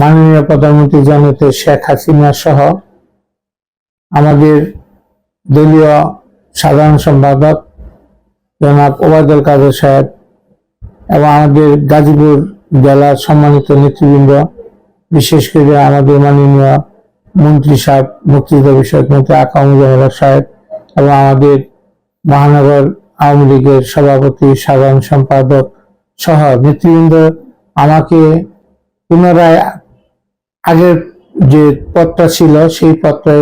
মাননীয় প্রধানমন্ত্রী জনতে শেখ হাসিনা সহ আমাদের দলীয় সাধারণ সম্পাদক জনাব ওবায়দুল কাদের সাহেব এবং আমাদের গাজীপুর জেলার সম্মানিত নেতৃবৃন্দ, বিশেষ করে আমাদের মাননীয় মন্ত্রী সাহেব, মুক্তিযুদ্ধ বিষয়ক মন্ত্রী আকামুজ্জামান সাহেব এবং আমাদের মহানগর আওয়ামী লীগের সভাপতি, সাধারণ সম্পাদক সহ নেতৃবৃন্দ আমাকে পুনরায় আগের যে পদটা ছিল, সেই পদটা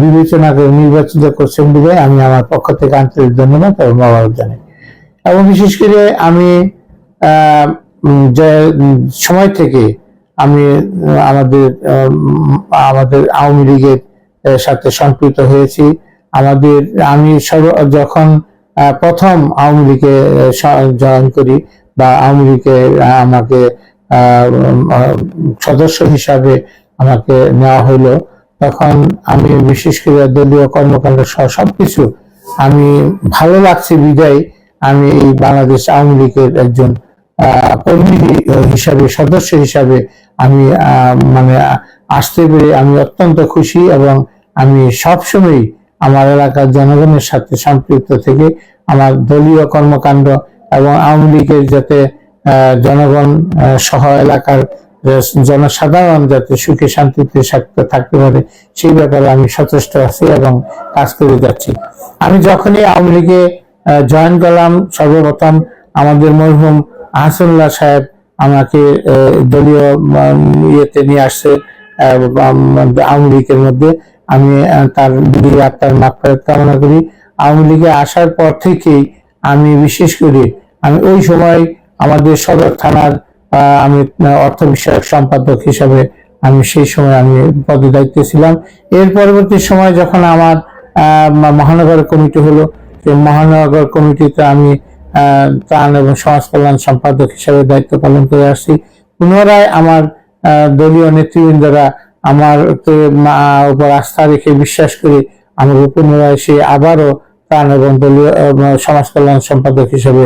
বিবেচনা করে নির্বাচিত করছেন বলে আমি আমার পক্ষ থেকে আন্তরিক ধন্যবাদ এবং মোবারক জানাই। এবং বিশেষ করে আমি সময় থেকে আমি আমাদের আমাদের আওয়ামী লীগের সাথে সম্পৃক্ত হয়েছি। আমাদের, আমি সর্ব- যখন প্রথম আওয়ামী লীগে জয়েন করি বা আওয়ামী লীগে আহ, আমাকে সদস্য হিসাবে আমাকে নেওয়া হলো তখন আমি বিশেষ করে দলীয় কর্মকাণ্ড সহ সবকিছু আমি ভালো লাগছে বিদায়। আমি এই বাংলাদেশ আওয়ামী লীগের একজন কর্মী হিসাবে সদস্য হিসাবে আমি মানে আসতে পেরে আমি অত্যন্ত খুশি এবং আমি সবসময় আমার এলাকার জনগণের সাথে সম্পৃক্ত থেকে আমার দলীয় কর্মকাণ্ড এবং আওয়ামী লীগের যাতে জনগণ সহ এলাকার জনসাধারণ যাতে সুখে, শান্তিতে থাকতে পারে, সেই ব্যাপারে আমি সচেষ্ট আছি এবং কাজ করে যাচ্ছি। আমি যখনই আওয়ামী লীগে জয়েন করলাম, সর্বপ্রথম আমাদের মরহুম আহসানুল্লাহ সাহেব আমাকে দলীয় ইয়েতে নিয়ে আসছে আওয়ামী লীগের মধ্যে। আমি তার দিকে আত্মার মাগফিরাত কামনা করি। আওয়ামী লীগে আসার পর থেকেই আমি বিশেষ করে আমি ওই সময় আমাদের সদর থানার আমি অর্থ বিষয়ক সম্পাদক হিসাবে আমি সেই সময় আমি পদে দায়িত্বে ছিলাম। এর পরবর্তী সময় যখন আমার মহানগর কমিটি হলো সেই মহানগর কমিটিতে আমি ত্রাণ এবং সমাজ কল্যাণ সম্পাদক হিসাবে দায়িত্ব পালন করে আসছি। পুনরায় আমার দলীয় নেতৃবৃন্দরা আমার উপর আস্থা রেখে বিশ্বাস করে আমাকে পুনরায় সে আবারও ত্রাণ এবং দলীয় সমাজ কল্যাণ সম্পাদক হিসেবে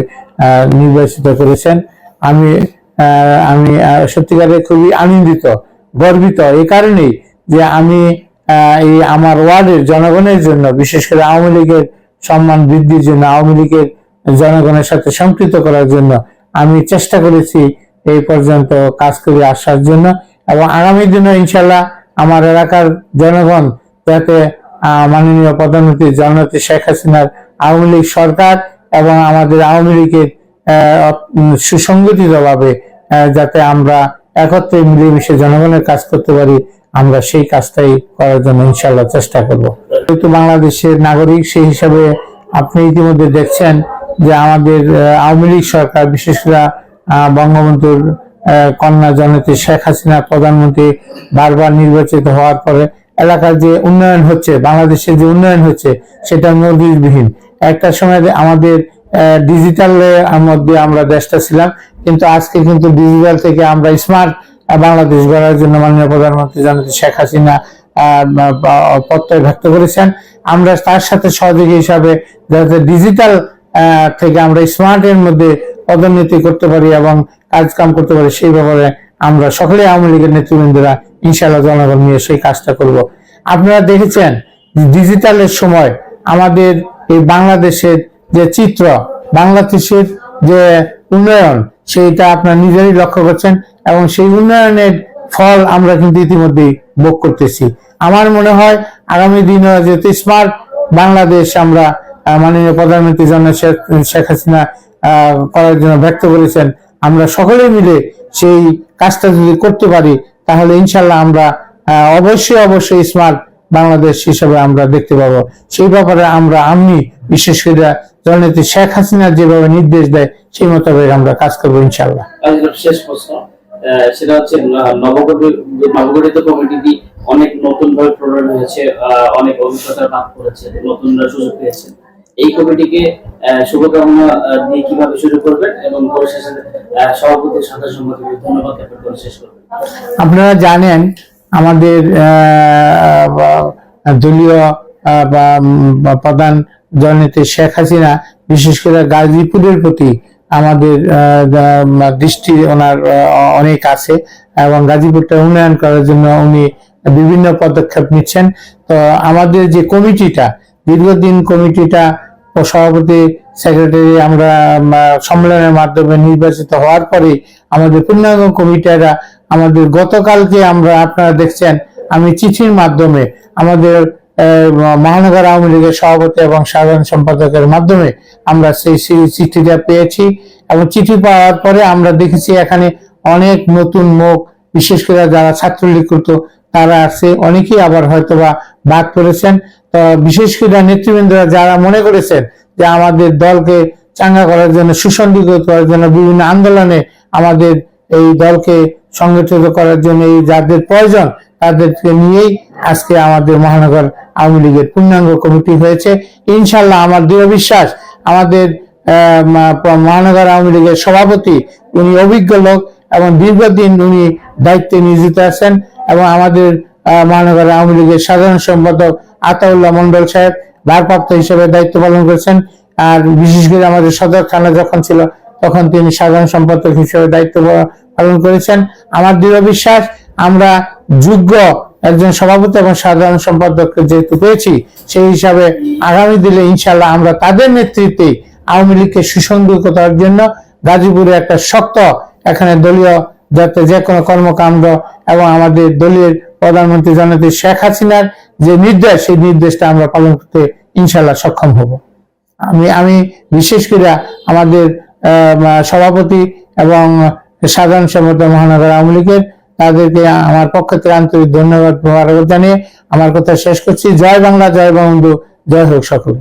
নির্বাচিত করেছেন। আমি আমি সত্যিকারে খুবই আনন্দিত, গর্বিত এই কারণেই যে আমি এই আমার ওয়ার্ডের জনগণের জন্য, বিশেষ করে আওয়ামী লীগের সম্মান বৃদ্ধির জন্য, আওয়ামী লীগের জনগণের সাথে সম্পৃক্ত করার জন্য আমি চেষ্টা করেছি এই পর্যন্ত কাজ করে আসার জন্য। এবং আগামী দিনে ইনশাল্লাহ আমার এলাকার জনগণ যাতে মাননীয় প্রধানমন্ত্রী জননেত্রী শেখ হাসিনার আওয়ামী লীগ সরকার এবং আমাদের আওয়ামী লীগের সুসংগঠিত ভাবে যাতে আমরা একত্রে মিলেমিশে জনগণের কাজ করতে পারি, আমরা সেই কাজটাই করার জন্য ইনশাল্লাহ চেষ্টা করব। যেহেতু বাংলাদেশের নাগরিক, সেই হিসাবে আপনি ইতিমধ্যে দেখছেন যে আমাদের আওয়ামী লীগ সরকার, বিশেষ করে বঙ্গবন্ধুর কন্যা জননেত্রী শেখ হাসিনা প্রধানমন্ত্রী বারবার নির্বাচিত হওয়ার পরে এলাকার যে উন্নয়ন হচ্ছে, বাংলাদেশের যে উন্নয়ন হচ্ছে, সেটা নজিরবিহীন একটা সময় আমাদের ডিজিটালের মধ্যে আমরা দেশটা ছিলাম, কিন্তু আজকে কিন্তু ডিজিটাল থেকে আমরা স্মার্ট বাংলাদেশ গড়ার জন্য মাননীয় প্রধানমন্ত্রী জননেত্রী শেখ হাসিনা প্রত্যয় ব্যক্ত করেছেন। আমরা তার সাথে সহযোগী হিসাবে যাতে ডিজিটাল থেকে আমরা স্মার্টের মধ্যে পদোন্নতি করতে পারি এবং কাজ কাম করতে পারি, সেই ব্যাপারে আমরা সকলে আওয়ামী লীগের নেতৃবৃন্দরা ইনশাআল্লাহ জনগণ নিয়ে সেই কাজটা করব। আপনারা দেখেছেন ডিজিটালের সময় আমাদের এই বাংলাদেশের যে চিত্র, বাংলাদেশের যে উন্নয়ন, সেইটা আপনারা নিজেরই লক্ষ্য করছেন এবং সেই উন্নয়নের ফল আমরা কিন্তু ইতিমধ্যেই ভোগ করতেছি। আমার মনে হয় আগামী দিনে যেহেতু স্মার্ট বাংলাদেশ আমরা মাননীয় প্রধানমন্ত্রী জন শেখ হাসিনা করার জন্য ব্যক্ত করেছেন, আমরা সকলে মিলে সেই কাজটা যদি করতে পারি তাহলে ইনশাল্লাহ আমরা অবশ্যই অবশ্যই স্মার্ট বাংলাদেশ হিসেবে আমরা দেখতে পাবো। সেই ব্যাপারে আমরা আমি, বিশেষ করে জননেত্রী শেখ হাসিনা যেভাবে নির্দেশ দেয়, সেই মোতাবেক আমরা কাজ করব ইনশাল্লাহ। শেষ প্রশ্ন সেটা হচ্ছে অনেক নতুন ভাবে অনেক অভিজ্ঞতা করেছে সুযোগ এই কীভাবে শুরু করবেন এবং সভাপতি ধন্যবাদ শেষ করবেন। আপনারা জানেন আমাদের দলীয় প্রধান জননেত্রী শেখ হাসিনা, বিশেষ করে গাজীপুরের প্রতি আমাদের দৃষ্টি ওনার অনেক আছে এবং গাজীপুরটা উন্নয়ন করার জন্য উনি বিভিন্ন পদক্ষেপ নিচ্ছেন। তো আমাদের যে কমিটিটা, দীর্ঘদিন কমিটিটা সভাপতি সেক্রেটারি আমরা সম্মেলনের মাধ্যমে নির্বাচিত হওয়ার পরে আমাদের পূর্ণাঙ্গ কমিটিরা আমাদের গতকালকে আমরা আপনারা দেখছেন, আমি চিঠির মাধ্যমে আমাদের মহানগর আওয়ামী লীগের সভাপতি এবং সাধারণ সম্পাদকের মাধ্যমে আমরা সেই চিঠিটা পেয়েছি এবং চিঠি পাওয়ার পরে আমরা দেখেছি এখানে অনেক নতুন মুখ, বিশেষ করে যারা ছাত্রলীগ করতো, তারা আছে, অনেকেই আবার হয়তোবা বাদ করেছেন তো বিশেষ করে নেতৃবৃন্দরা যারা মনে করেছেন যে আমাদের দলকে চাঙ্গা করার জন্য, সুসংগঠিত করার জন্য বিভিন্ন আন্দোলনে আমাদের এই দলকে সংগঠিত করার জন্য এই যাদের প্রয়োজন, তাদেরকে নিয়েই আজকে আমাদের মহানগর আওয়ামী লীগের পূর্ণাঙ্গ কমিটি হয়েছে। ইনশাল্লাহ আমার দৃঢ় বিশ্বাস, আমাদের মহানগর আওয়ামী লীগের সভাপতি, উনি অভিজ্ঞ লোক এবং দীর্ঘদিন উনি দায়িত্বে নিয়োজিত আছেন এবং আমাদের মহানগর আওয়ামী লীগের সাধারণ সম্পাদক আতাউল্লাহ মন্ডল সাহেব, ভারপ্রাপ্ত হিসেবে দায়িত্ব পালন করেছেন। আর বিশেষ করে আমাদের সদর থানা যখন ছিল তখন তিনি সাধারণ সম্পাদক হিসেবে দায়িত্ব পালন করেছেন। আমার দৃঢ় বিশ্বাস, আমরা যোগ্য একজন সভাপতি এবং সাধারণ সম্পাদক যেহেতু পেয়েছি, সেই হিসাবে আগামী দিনে ইনশাল্লাহ আমরা তাদের নেতৃত্বে আওয়ামী লীগকে সুসংগঠিত করার জন্য গাজীপুরে একটা শক্ত, এখানে দলীয় যাতে যে কোনো কর্মকাণ্ড এবং আমাদের দলীয় প্রধানমন্ত্রী জননেত্রী শেখ হাসিনার যে নির্দেশ, সেই নির্দেশটা আমরা পালন করতে ইনশাল্লাহ সক্ষম হব। আমি আমি বিশেষ করে আমাদের সভাপতি এবং সাধারণ সম্পাদক মহানগর আওয়ামী লীগের, তাদেরকে আমার পক্ষ থেকে আন্তরিক ধন্যবাদ জানিয়ে আমার কথা শেষ করছি। জয় বাংলা, জয় বঙ্গবন্ধু, জয় হোক সকল।